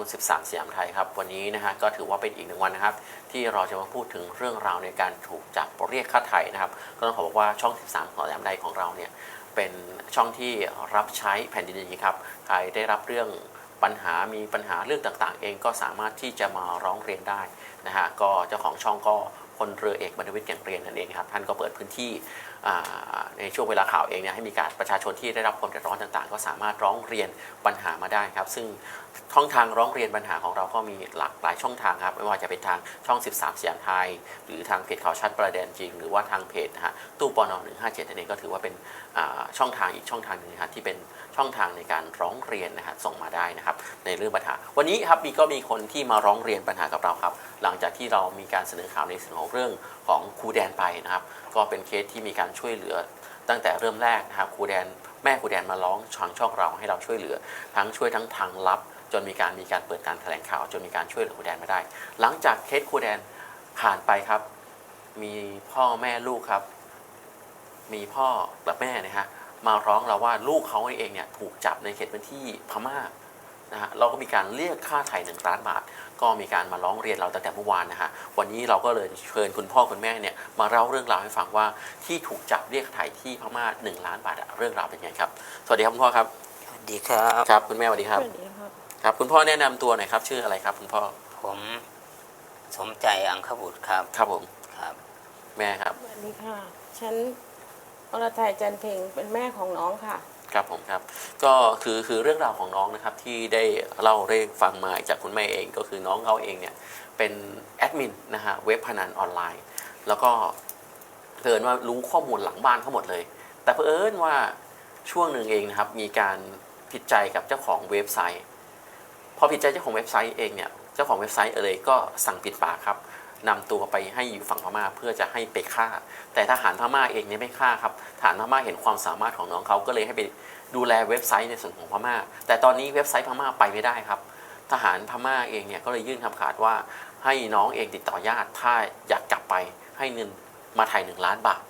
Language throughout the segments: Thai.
อง13 สยามไทยครับ วันนี้นะฮะก็ถือว่าเป็นอีกหนึ่งวันนะครับ ที่เราจะมาพูดถึงเรื่องราวในการถูกจับเรียกค่าไถ่นะครับ ก็ต้องขอบอกว่าช่อง 13สยามไทยของเราเนี่ยเป็นช่องที่รับใช้แผ่นดินนี้ครับใครได้รับเรื่องปัญหามีปัญหาเรื่องต่างๆ เองก็สามารถที่จะมาร้องเรียนได้นะฮะก็เจ้าของช่องก็พลเรือเอกบรรวิทย์แก่งเรียนนั่นเองครับท่านก็เปิดพื้นที่ในช่วงเวลาข่าวเองเนี่ยให้มีการประชาชนที่ได้รับความเดือดร้อนต่างๆ ก็สามารถร้องเรียนปัญหามาได้ครับ ซึ่งช่องทางร้องเรียนปัญหาของเราก็มีหลากหลายช่องทางครับ ไม่ว่าจะเป็นทางช่อง 13สยามไทย หรือทางเพจข่าวชัดประเด็นจริง หรือว่าทางเพจนะฮะตู้ปนอ157นั่นเองก็ถือว่าเป็นช่องทางอีกช่องทางหนึ่งครับที่เป็นช่องทางในการร้องเรียนนะฮะส่งมาได้นะครับในเรื่องปัญหา วันนี้ครับมีก็มีคนที่มาร้องเรียนปัญหากับเราครับ หลังจากที่เรามีการเสนอข่าวในส่วนของเรื่องของครูแดนไปนะครับ ก็เป็นเคสที่มีการช่วยเหลือตั้งแต่เริ่มแรกนะครับครูแดนแม่ครูแดนมาร้องทางช่องเราให้เราช่วยเหลือ ทั้งช่วยทั้งทางลับ จนมีการมีการเปิดการแถลงข่าวจนมีการช่วยเหลือครูแดนมาได้ หลังจากเคสครูแดนผ่านไปครับ มีพ่อแม่ลูกครับ มีพ่อกับแม่นะฮะมาร้องเราว่าลูกเขาเองเนี่ยถูกจับในเขตพื้นที่พม่านะฮะเราก็มีการเรียกค่าไถ่หนึ่งล้านบาท ก็มีการมาร้องเรียนเราตั้งแต่เมื่อวานนะฮะวันนี้เราก็เลยเชิญคุณพ่อคุณแม่เนี่ยมาเล่าเรื่องราวให้ฟังว่าที่ถูกจับเรียกไถ่ที่พม่าหนึ่งล้านบาทอะเรื่องราวเป็นไงครับ สวัสดีครับคุณพ่อครับสวัสดีครับครับ คุณแม่สวัสดีครับสวัสดี ครับครับคุณพ่อแนะนำตัวหน่อยครับชื่ออะไรครับ คุณพ่อผมสมใจอังคบุตรครับครับผมครับ แม่ครับสวัสดีค่ะ ฉันอรทัยจันเพ็งเป็นแม่ของน้องค่ะ ครับผมครับ ก็คือคือเรื่องราวของน้องนะครับที่ได้เล่าได้ฟังมาจากคุณแม่เองก็คือน้องเขาเองเนี่ยเป็นแอดมินนะฮะเว็บพนันออนไลน์ แล้วก็เพิ่นว่ารู้ข้อมูลหลังบ้านเขาหมดเลย แต่เผอิญว่าช่วงหนึ่งเองนะครับมีการผิดใจกับเจ้าของเว็บไซต์ พอผิดใจเจ้าของเว็บไซต์เองเนี่ยเจ้าของเว็บไซต์เอ่ยก็สั่งปิดปากครับนำตัวไปให้อยู่ฝั่งพม่าเพื่อจะให้ไปฆ่า แต่ทหารพม่าเองเนี่ยไม่ฆ่าครับทหารพม่าเห็นความสามารถของน้องเขาก็เลยให้ไปดูแลเว็บไซต์ในส่วนของพม่า แต่ตอนนี้เว็บไซต์พม่าไปไม่ได้ครับ ทหารพม่าเองเนี่ยก็เลยยื่นคำขาดว่าให้น้องเองติดต่อญาติถ้าอยากกลับไปให้เงินมาไทยหนึ่งล้านบาท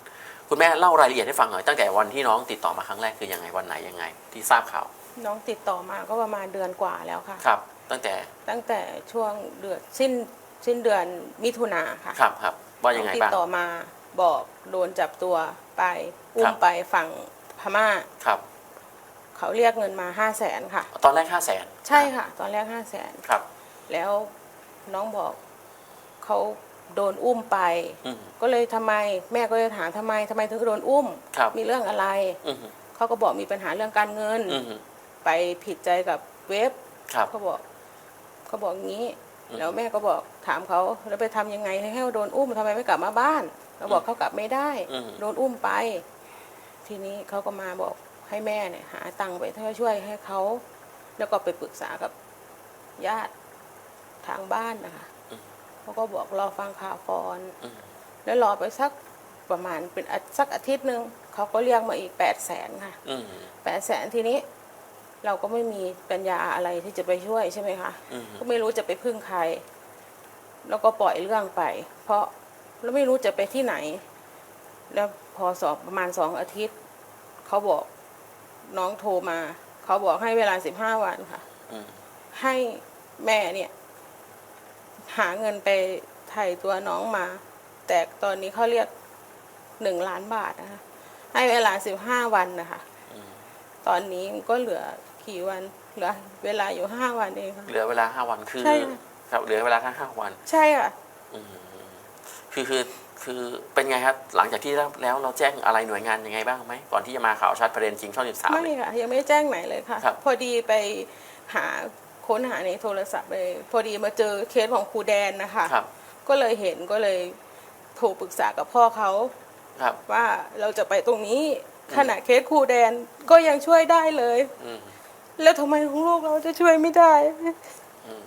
คุณแม่เล่ารายละเอียดให้ฟังหน่อยตั้งแต่วันที่น้องติดต่อมาครั้งแรกคือยังไงวันไหนยังไง ที่ทราบข่าว น้องติดต่อมาก็ประมาณเดือนกว่าแล้วค่ะ ครับ ตั้งแต่ตั้งแต่ช่วงเดือนสิ้นสิ้นเดือนมิถุนาค่ะครับครับว่ายังไงน้อติดบ้าง ต่อมาบอกโดนจับตัวไปอุ้ครัมบไปฝั่งพม่า ครับ เขาเรียกเงินมาห้าแสนค่ะ ตอนแรกห้าแสนใช่ค่ะ ตอนแรกห้าแสนครับ แล้วน้องบอกเขาโดนอุ้มไป อืม ก็เลยทำไมแม่ก็เลยถามทำไมทำไมถึงโดนอุ้ม ครับ มีเรื่องอะไร อืมเขาก็บอกมีปัญหาเรื่องการเงิน อืม ไปผิดใจกับเว็บครับ เขาบอกเขาบอกงี้ อืม แล้วแม่ก็บอกถามเขาแล้วไปทำยังไงให้เขาโดนอุ้มทำไมไม่กลับมาบ้านเขาบอกเขากลับไม่ได้ อืม โดนอุ้มไป ทีนี้เขาก็มาบอกให้แม่เนี่ย หาตังค์ไปช่วยให้เขา แล้วก็ไปปรึกษากับญาติทางบ้านนะคะเขาก็บอกรอฟังข่าวก่อน อืมแล้วรอไปสักประมาณเป็นอาสักอาทิตย์หนึ่งเขาก็เรียกมาอีกแปดแสนค่ะอืมแปดแสนทีนี้ เราก็ไม่มีปัญญาอะไรที่จะไปช่วยใช่ไหมคะอืมก็ไม่รู้จะไปพึ่งใคร แล้วก็ปล่อยเรื่องไป เพราะเราไม่รู้จะไปที่ไหน แล้วพอสอบประมาณสองอาทิตย์เขาบอกน้องโทรมา เขาบอกให้เวลาสิบห้าวันค่ะอืมให้แม่เนี่ย หาเงินไปไถ่ตัวน้องมา แต่ตอนนี้เขาเรียกหนึ่งล้านบาทนะคะให้เวลาสิบห้าวันนะคะอืมตอนนี้ก็เหลือ กี่วันเหลือเวลาอยู่ห้าวันเองค่ะ เหลือเวลาห้าวันคือใช่ค่ะ ครับเหลือเวลาแค่ห้าวันใช่ค่ะ อืมคือคือคือเป็นไงครับหลังจากที่รับแล้วเราแจ้งอะไรหน่วยงานยังไงบ้างไหมก่อนที่จะมาข่าวชัดประเด็นจริงช่องสิบสาม ไม่ค่ะ ยังไม่ได้แจ้งไหนเลยค่ะ ครับ พอดีไปหาค้นหาในโทรศัพท์เลยพอดีมาเจอเคสของครูแดนนะคะ ครับก็เลยเห็นก็เลยโทรปรึกษากับพ่อเขา ครับ ว่าเราจะไปตรงนี้ขณะเคสครูแดนก็ยังช่วยได้เลย อืม แล้วทำไมของลูกเราจะช่วยไม่ได้อืมอืม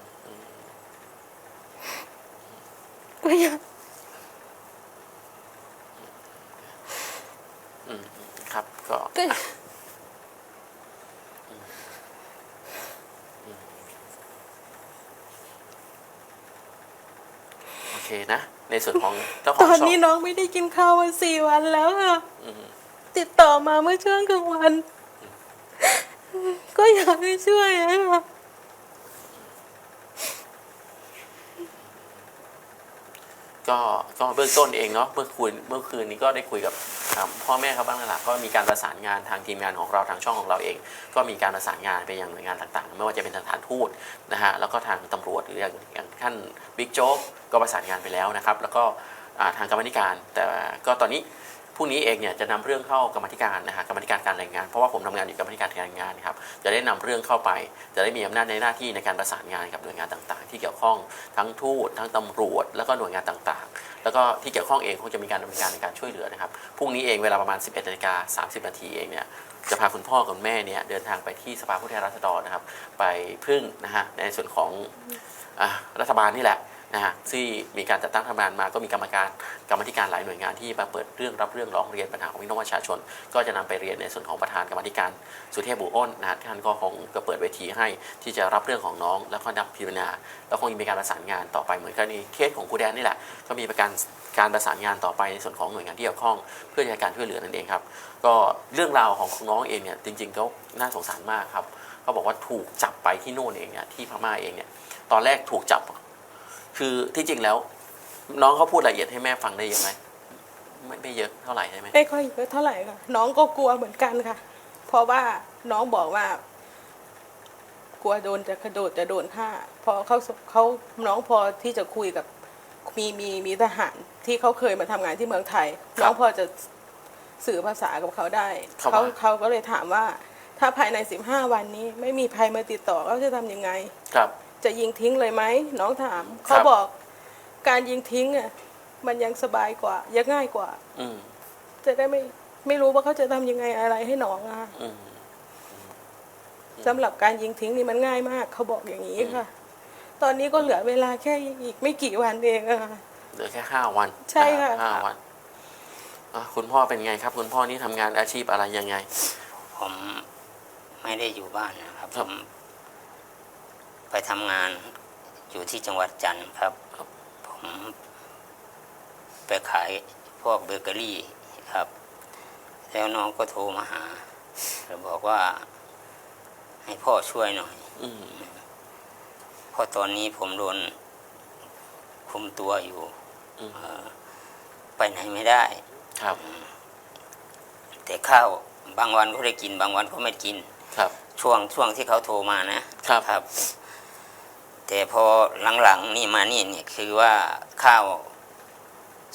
ก็ยังครับก็โอเคนะ ในส่วนของเจ้าของตอนนี้น้องไม่ได้กินข้าวมาสี่วันแล้วค่ะติดต่อมาเมื่อช่วงกลางวัน ก็อยากให้ช่วยนะคะก็ก็เบื้องต้นเองเนาะเมื่อคืนเมื่อคืนนี้ก็ได้คุยกับพ่อแม่เขาบ้างหลักก็มีการประสานงานทางทีมงานของเราทางช่องของเราเอง ก็มีการประสานงานไปยังหน่วยงานต่างๆ ไม่ว่าจะเป็นสถานทูตนะฮะแล้วก็ทางตำรวจหรืออย่างอย่างท่านบิ๊กโจ๊กก็ประสานงานไปแล้วนะครับ แล้วก็ทางกรรมธิการ แต่ก็ตอนนี้ พรุ่งนี้เองเนี่ยจะนำเรื่องเข้ากรรมธิการนะฮะกรรมธิการการแรงงานเพราะว่าผมทำงานอยู่กรรมธิการการแรงงานครับจะได้นำเรื่องเข้าไป จะได้มีอำนาจในหน้าที่ในการประสานงานกับหน่วยงานต่างๆ ที่เกี่ยวข้องทั้งทูตทั้งตำรวจ แล้วก็หน่วยงานต่างๆ แล้วก็ที่เกี่ยวข้องเองคงจะมีการดำเนินการในการช่วยเหลือนะครับพรุ่งนี้เองเวลาประมาณ 11นาฬิกา30นาทีเองเนี่ยจะพาคุณพ่อกับแม่เนี่ยเดินทางไปที่สภาผู้แทนราษฎรนะครับ ไปพึ่งนะฮะในส่วนของอรัฐบาลนี่แหละ นะฮะที่มีการจัดตั้งรัฐบาลมาก็มีกรรมการกรรมธิการหลายหน่วยงานที่มาเปิดเรื่องรับเรื่องร้องเรียนปัญหาของพี่น้องประชาชน ก็จะนำไปเรียนในส่วนของประธานกรรมธิการสุเทพบุอ้นนะท่านก็คงจะเปิดเวทีให้ที่จะรับเรื่องของน้อง แล้วก็นับพิจารณาแล้วคงมีการประสานงานต่อไปเหมือนกันในเคสของครูแดนนี่แหละก็มีประการการประสานงานต่อไปในส่วนของหน่วยงานที่เกี่ยวข้อง เพื่อในการช่วยเหลือนั่นเองครับก็เรื่องราวของน้องเองเนี่ยจริงๆก็น่าสงสารมากครับเขาบอกว่าถูกจับไปที่โน่นเองเนี่ยที่พม่าเองเนี่ยตอนแรกถูกจับ คือที่จริงแล้ว น้องเขาพูดรายละเอียดให้แม่ฟังได้เยอะไหมไม่ไม่เยอะเท่าไหร่ใช่ไหมไม่ค่อยเยอะเท่าไหร่ค่ะ น้องก็กลัวเหมือนกันค่ะ เพราะว่าน้องบอกว่า กลัวโดนจะกระโดดจะโดนฆ่าพอเขาเขาน้องพอที่จะคุยกับมีมีมีทหารที่เขาเคยมาทำงานที่เมืองไทย น้องพอจะสื่อภาษากับเขาได้ครับเขาเขาก็เลยถามว่า ถ้าภายในสิบห้าวันนี้ ไม่มีใครมาติดต่อเขาจะทำยังไง ครับ จะยิงทิ้งเลยไหมน้องถามครัเขาบบอกการยิงทิ้งอะมันยังสบายกว่า ยังง่ายกว่า อืมจะได้ไม่ไม่รู้ว่าเขาจะทำยังไงอะไรให้น้องอะค่ะอืมสำหรับการยิงทิ้งนี่มันง่ายมาก เขาบอกอย่างนี้ค่ะ ตอนนี้ก็เหลือเวลาแค่อีกไม่กี่วันเองอะค่ะเหลือแค่ห้าวัน ใช่ค่ะห้าวันอะคุณพ่อเป็นไงครับ คุณพ่อนี่ทำงานอาชีพอะไรยังไง ผมไม่ได้อยู่บ้านนะครับคผรับม ไปทำงานอยู่ที่จังหวัดจันทร์ครับครับ ผมไปขายพวกเบเกอรี่ครับ แล้วน้องก็โทรมาหาแล้วบอกว่าให้พ่อช่วยหน่อยอืมเพราะตอนนี้ผมโดนคุมตัวอยู่อืมเอ่อไปไหนไม่ได้ ครับ แต่ข้าวบางวันก็ได้กิน บางวันก็ไม่กิน ครับ ช่วงช่วงที่เขาโทรมานะครับครับ แต่พอหลังๆนี่มานี่เนี่ยคือว่าข้าว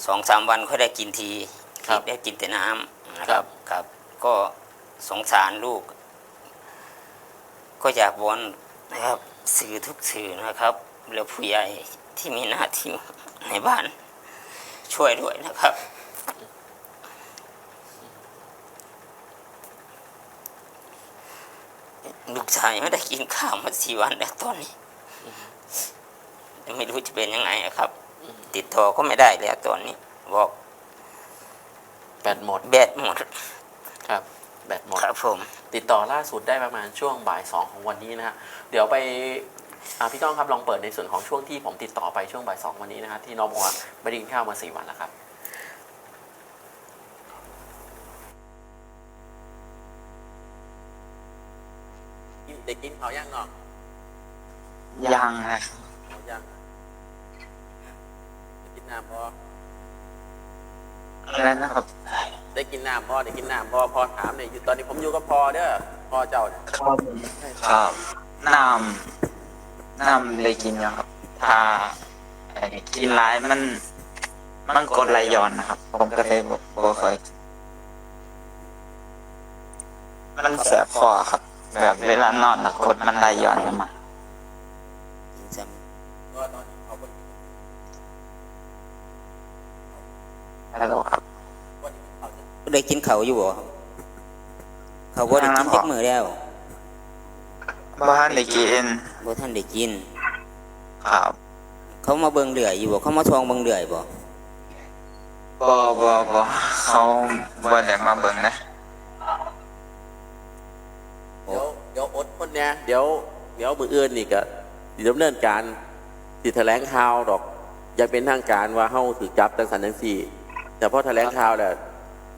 สองสามวันก็ได้กินทีครับได้กินแต่น้ำนะคครัรับบครับ ก็สงสารลูก ก็อยากวอนนะครับสื่อทุกสื่อนะครับแล้วผู้ใหญ่ที่มีหน้าที่ในบ้าน ช่วยด้วยนะครับ ลูกชายไม่ได้กินข้าวมาสี่วันแล้วตอนนี้ ไม่รู้จะเป็นยังไงอะครับ ติดต่อก็ไม่ได้แล้วตอนนี้ บอกแบตหมดแบตหมดครับ แบตหมดครับผมติดต่อล่าสุดได้ประมาณช่วงบ่ายสองของวันนี้นะฮะเดี๋ยวไปอ่าพี่ก้องครับลองเปิดในส่วนของช่วงที่ผมติดต่อไปช่วงบ่ายสองวันนี้นะฮะที่น้องบอกว่าไม่ได้กินข้าวมาสี่วันแล้วครับเด็กกินข้าวย่างเนาะยังนะข้าวย่างได้กิ นน้ำพออะไรนะครับ ได้กินน้ำพอได้กินน้ำพอพอถามเนี่ยอยู่ตอนนี้ผมอยู่กับพอเด้อพอเจ้าเนี่ยครับน้ำน้ำเลยกินยังครับ ถ้าไอ้กินร้ายมัน มันกดไหลย้อนนะครับ ผมก็เลยบอกบอกเคยมันแสบคอครับ แบบเวลานอนนะกดมันไหลย้อนขึ้นมา ได้กินเขาวอยู่บ่ครับเขาบ่ได้กินเจ็กมือแล้วบ้านเลยกินบ่ท่านได้กิน ครับ เขามาเบิ่งเดือยอยู่บ่เขามาทองเบิ่งเดือยบ่บอบอบอเขาบ่ได้มาเบิ่งนะเดี๋ยวเดี๋ยวอดคนเนี้ยเดี๋ยวเดี๋ยวมืออื่นนี่ก็สิดำเนินการสิแถลงข่าวดอกอยังเป็นทางการว่าเฮาถือจับจังสันจังสี่ แต่พอแถลงข่าวแล้ว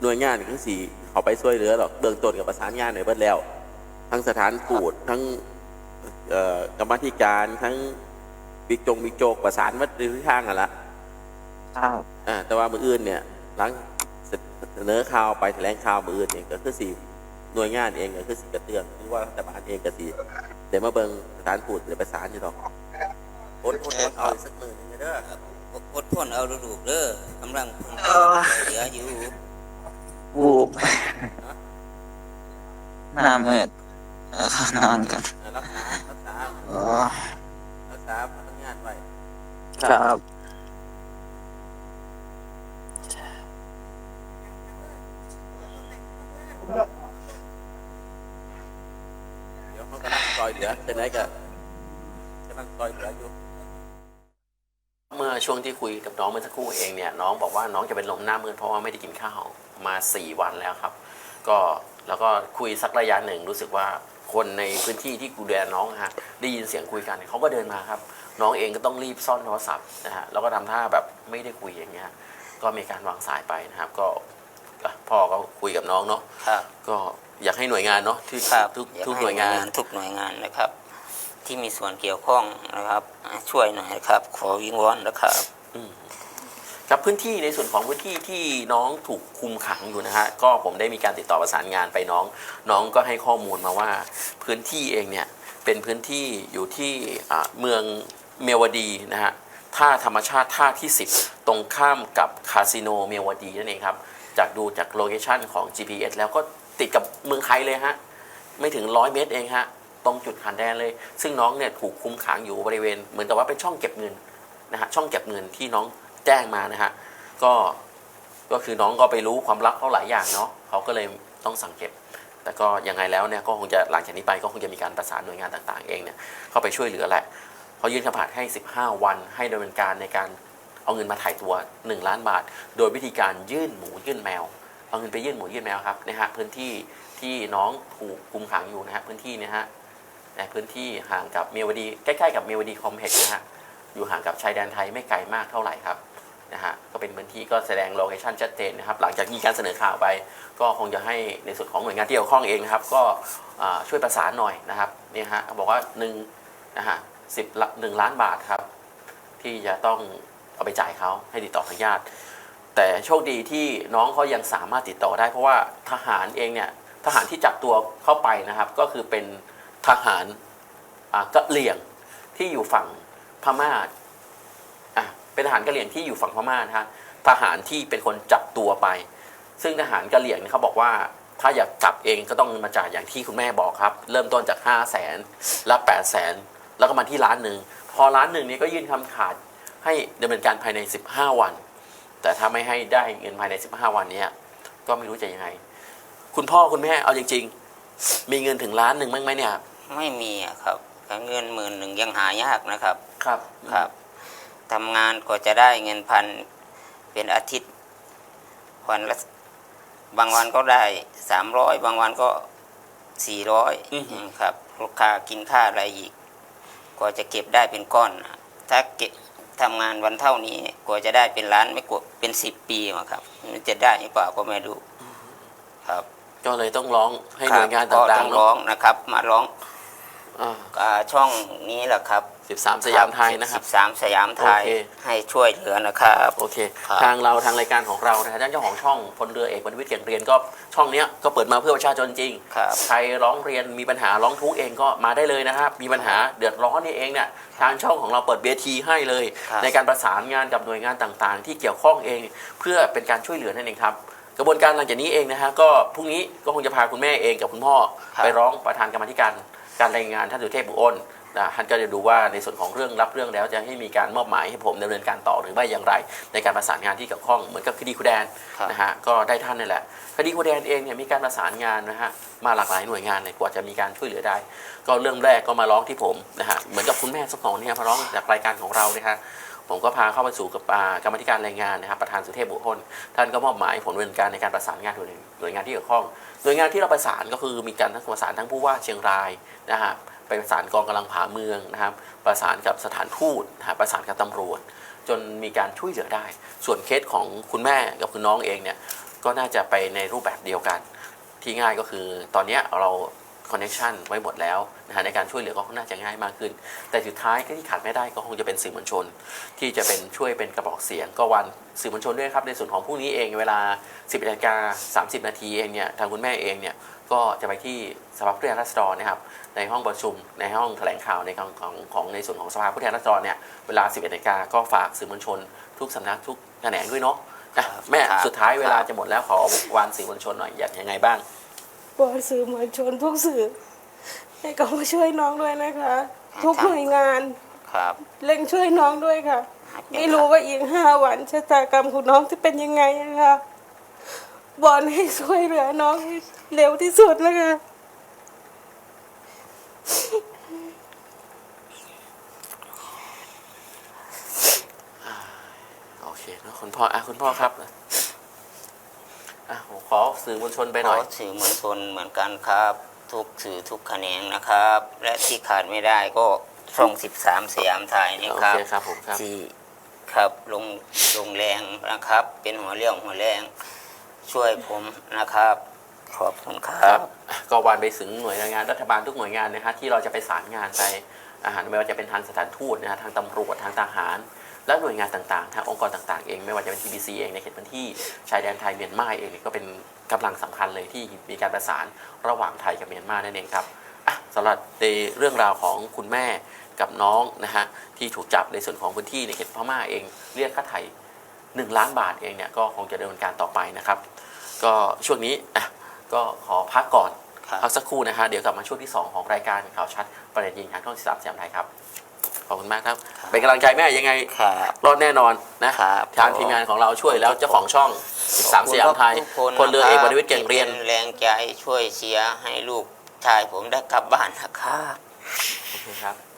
หน่วยงานทั้งสี่เขาไปช่วยเหลือหรอกเบื้องต้นกับประสานงานในเบิดแล้ว ทั้งสถานทูตทั้งเอ่อกรรมาธิการทั้งบิ๊กจงบิ๊กโจกประสานวัดทุกทางอะละครับอ่าแต่ว่ามืออื่นเนี่ยหลังเสนอข่าวไปแถลงข่าวมืออื่นเองก็คือสี่หน่วยงานเองก็คือสิกระเตือนหรือว่ารัฐบาลเองก็สีเดี๋ยวมาเบิ่งสถานพูดเดี๋ยวประสานอยู่ดอกอดทนเอาอีกสักมือหนึงเด้ออดทนเอาลูกๆเด้อกำลังเพิ่งเหลืออยู่ วูบหน้ามืดแล้วก็นอนกันรักษารักษาอ๋อรักษาพนักงานไว้ครับเดี๋ยวเขากำลังซอยเหลือเป็นไรกันกำลังซอยเหลืออยู่เมื่อช่วงที่คุยกับน้องเมื่อสักครู่เองเนี่ยน้องบอกว่าน้องจะเป็นลมหน้ามืดเพราะว่าไม่ได้กินข้าว มาสี่วันแล้วครับ ก็แล้วก็คุยสักระยะหนึ่งรู้สึกว่าคนในพื้นที่ที่กูดูแลน้องฮะได้ยินเสียงคุยกันเขาก็เดินมาครับ น้องเองก็ต้องรีบซ่อนโทรศัพท์นะฮะแล้วก็ทำท่าแบบไม่ได้คุยอย่างเงี้ยก็มีการวางสายไปนะครับ ก็อะพ่อก็คุยกับน้องเนาะครับก็อยากให้หน่วยงานเนาะที่ครับทุกอากทุกให้หน่วยงานทุกหน่วยงานนะครับ ที่มีส่วนเกี่ยวข้องนะครับอ่าช่วยหน่อยนะครับ ขอวิงวอนนะครับ ครับพื้นที่ในส่วนของพื้นที่ที่น้องถูกคุมขังอยู่นะฮะก็ผมได้มีการติดต่อประสานงานไปน้อง น้องก็ให้ข้อมูลมาว่าพื้นที่เองเนี่ยเป็นพื้นที่อยู่ที่เมืองเมียวดีนะฮะท่าธรรมชาติท่าที่ 10 ตรงข้ามกับคาสิโนเมียวดีนั่นเองครับจากดูจากโลเคชันของ GPS แล้วก็ติดกับเมืองไทยเลยฮะไม่ถึงร้อยเมตรเองฮะตรงจุดผ่านแดนเลย ซึ่งน้องเนี่ยถูกคุมขังอยู่บริเวณ เหมือนกับว่าเป็นช่องเก็บเงินนะฮะช่องเก็บเงินที่น้อง แจ้งมานะฮะก็ก็คือน้องก็ไปรู้ความลับเขาหลายอย่างเนาะเขาก็เลยต้องสั่งเก็บ แต่ก็ยังไงแล้วเนี่ยก็คงจะหลังจากนี้ไปก็คงจะมีการประสานหน่วยงานต่างๆ เองเนี่ยเข้าไปช่วยเหลือแหละเขายื่นคำขาดให้ 15 วัน ให้ดำเนินการในการเอาเงินมาถ่ายตัว 1 ล้านบาท โดยวิธีการยื่นหมูยื่นแมว เอาเงินไปยื่นหมูยื่นแมวครับนะฮะพื้นที่ที่น้องถูกคุมขังอยู่นะฮะพื้นที่เนี่ยฮะในพื้นที่ห่างกับเมียวดีใกล้ๆกับเมียวดีคอมเพล็กซ์นะฮะอยู่ห่างกับชายแดนไทยไม่ไกลมากเท่าไหร่ครับ นะฮะก็เป็นพื้นที่ก็แสดงโลเคชันชัดเจนนะครับหลังจากมีการเสนอข่าวไป ก็คงจะให้ในส่วนของหน่วยงานที่เกี่ยวข้องเองนะครับ ก็ช่วยประสานหน่อยนะครับเนี่ยฮะบอกว่าหนึ่งนะฮะสิบหนึ่งล้านบาทครับ ที่จะต้องเอาไปจ่ายเขาให้ติดต่อทางญาติ แต่โชคดีที่น้องเขายังสามารถติดต่อได้ เพราะว่าทหารเองเนี่ยทหารที่จับตัวเข้าไปนะครับ ก็คือเป็นทหารกะเหลี่ยงที่อยู่ฝั่งพม่า เป็นทหารกะเหรี่ยงที่อยู่ฝั่งพม่านะฮะทหารที่เป็นคนจับตัวไป ซึ่งทหารกะเหรี่ยงเนี่ยเขาบอกว่าถ้าอยากกลับเองก็ต้องเงินมาจ่ายอย่างที่คุณแม่บอกครับ เริ่มต้นจาก 5 0 0แสนแล้ว8 0 0แสนแล้วก็มาที่ล้านหนึ่งพอล้านหนึ่งนี้ก็ยื่นคำขาดให้ดำเนินการภายใน 15 วัน แต่ถ้าไม่ให้ได้เงินภายใน 15 วันเนี้ยก็ไม่รู้จะยังไง คุณพ่อคุณแม่เอาจริง ๆ มีเงินถึงล้านหนึ่งบ้างไหมเนี่ย ไม่มีอะครับเงินหมื่นหนึ่งยังหายากนะครับ ครับ ครับ ทำงานก็จะได้เงินพันเป็นอาทิตย์วันละบางวันก็ได้สามร้อยบางวันก็สี่ร้อยครับลูกค้ากินค่าอะไรอีก ก็จะเก็บได้เป็นก้อนนะถ้าเก็บทำงานวันเท่านี้กว่าจะได้เป็นล้านไม่กว่าเป็นสิบปีอะครับมันจะได้หรือเปล่าก็ไม่รู้ครับ ก็เลยต้องร้องให้คหรัน่บวยงานก็ต่าต้งองๆร้อเนาะงนะครับ มาร้องอ่าอ่าช่องนี้แหละครับ 13 สยามไทยนะครับสิบสามสยามไทย โอเค ให้ช่วยเหลือนะครับ โอเค ครับทางเราทางรายการของเรานะฮะท่านเจ้าของช่องพลเรือเอกวันวิทย์เก่งเรียนก็ช่องเนี้ยก็เปิดมาเพื่อประชาชนจริง ครับ ใครร้องเรียนมีปัญหาร้องทุกข์เองก็มาได้เลยนะครับ มีปัญหาเดือดร้อนนี่เองเนี่ยทางช่องของเราเปิดเบทีให้เลย ครับในการประสานงานกับหน่วยงานต่างๆ ที่เกี่ยวข้องเอง เพื่อเป็นการช่วยเหลือนั่นเองครับ กระบวนการหลังจากนี้เองนะฮะก็พรุ่งนี้ก็คงจะพาคุณแม่เองกับคุณพ่อครับ ไปร้องประธานกรรมาธิการการรายงานท่านสุเทพบุญอ้น นะท่านก็จะดูว่าในส่วนของเรื่องรับเรื่องแล้วจะให้มีการมอบหมายให้ผมดำเนินการต่อหรือไม่อย่างไร ในการประสานงานที่เกี่ยวข้องเหมือนกับคดีคุณแดนครับ นะฮะก็ได้ท่านนี่แหละคดีคุณแดนเองเนี่ยมีการประสานงานนะฮะมาหลากหลายหน่วยงานเลยกว่าจะมีการช่วยเหลือได้ ก็เรื่องแรกก็มาร้องที่ผมนะฮะเหมือนกับคุณแม่สมองเนี่ยมาร้องจากรายการของเราเนี่ยฮะผมก็พาเข้าไปสู่กับอ่ากรรมาธิการรายงานนะครับประธานสุเทพบุญอ้นท่านก็มอบหมายผลดำเนินการในการประสานงานหน่วยหน่วยงานที่เกี่ยวข้อง หน่วยงานที่เราประสานก็คือมีการทั้งประสานทั้งผู้ว่าเชียงรายนะฮะ ไปประสานกองกำลังผาเมืองนะครับ ประสานกับสถานทูตนะประสานกับตำรวจ จนมีการช่วยเหลือได้ ส่วนเคสของคุณแม่กับคุณน้องเองเนี่ยก็น่าจะไปในรูปแบบเดียวกัน ที่ง่ายก็คือตอนนี้เราคอนเน t ชันไว้หมดแล้วนะฮะในการช่วยเหลือก็น่าจะง่ายมากขึ้น แต่สุดท้ายก็ที่ขาดไม่ได้ก็คงจะเป็นสื่อมวลชน ที่จะเป็นช่วยเป็นกระบอกเสียงก็วันสื่อมวลชนด้วยครับในส่วนของพรุ่งนี้เองเวลา 10นาฬิกา30 นาทีเองเนี่ยทางคุณแม่เองเนี่ย ก็จะไปที่สภาผู้แทนราษฎรนะครับในห้องประชุมในห้องแถลงข่าวในของของของในส่วนของสภาผู้แทนราษฎรเนี่ยเวลา 11นาฬิกาก็ฝากสื่อมวลชน ทุกสำนักทุกแขนงด้วยเนาะนะครับแม่ครับสุดท้ายเวลาครับจะหมดแล้วขอวานสื่อมวลชนหน่อยอยากยังไงบ้างวอนสื่อมวลชนทุกสื่อให้เขามาช่วยน้องด้วยนะคะ ทุกหน่วยงานครับเร่งช่วยน้องด้วยค่ะครับไม่รู้ว่าอีกห้าวันชะตากรรมของน้องจะเป็นยังไงนะคะ บอลให้ช่วยเหลือน้องให้เร็วที่สุดนะคะ โอเคเนอะคุณพ่ออะคุณพ่อครับอะผมขอสื่อมวลชนไปหขน่ออยสื่อมวลชนเหมือนกันครับ ทุกสื่อทุกแขนงนะครับ และที่ขาดไม่ได้ก็ช่อง13สยามไทยนี่โอครับ เคครับผมครับ ที่ครับลงลงแรงนะครับ เป็นหัวเรี่ยวหัวแรง ช่วยผมนะครับ ขอบคุณคครัรับ บก็วานไปถึงหน่วยงานรัฐบาลทุกหน่วยงานนะฮะที่เราจะไปสารงานไปอาหารไม่ว่าจะเป็นทางสถานทูตนะฮะทางตำรวจทางทหาร และหน่วยงานต่างๆ ทางองค์กรต่างๆเองไม่ว่าจะเป็น TBC เองในเขตพื้นที่ชายแดนไทยเมียนมาเองเนี่ยก็เป็นกำลังสำคัญเลยที่มีการประสานระหว่างไทยกับเมียนมานั่นเองครับอะสำหรับในเรื่องราวของคุณแม่กับน้องนะฮะที่ถูกจับในส่วนของพื้นที่ในเขตพม่าเองเรียกค่าไถ่ หนึ่งล้านบาทเองเนี่ยก็คงจะดำเนินการต่อไปนะครับ ก็ช่วงนี้อะก็ขอพักก่อนครับพักสักครู่นะฮะเดี๋ยวกลับมาช่วงที่ 2 ของรายการข่าวชัดประเด็นยิงทางช่องที่สามสยามไทยครับขอบคุณมากครับ เป็นกำลังใจแม่ยังไงครับรอดแน่นอนนะครับทางทีมงานของเราช่วยแล้วเจ้าของช่อง13สยามไทยทุกคนพลเรือเอกนะวครบวิทย์เก่งเรียนที่ป็แรงใจช่วยเชียร์ให้ลูกชายผมได้กลับบ้านนะครับโอเคครับ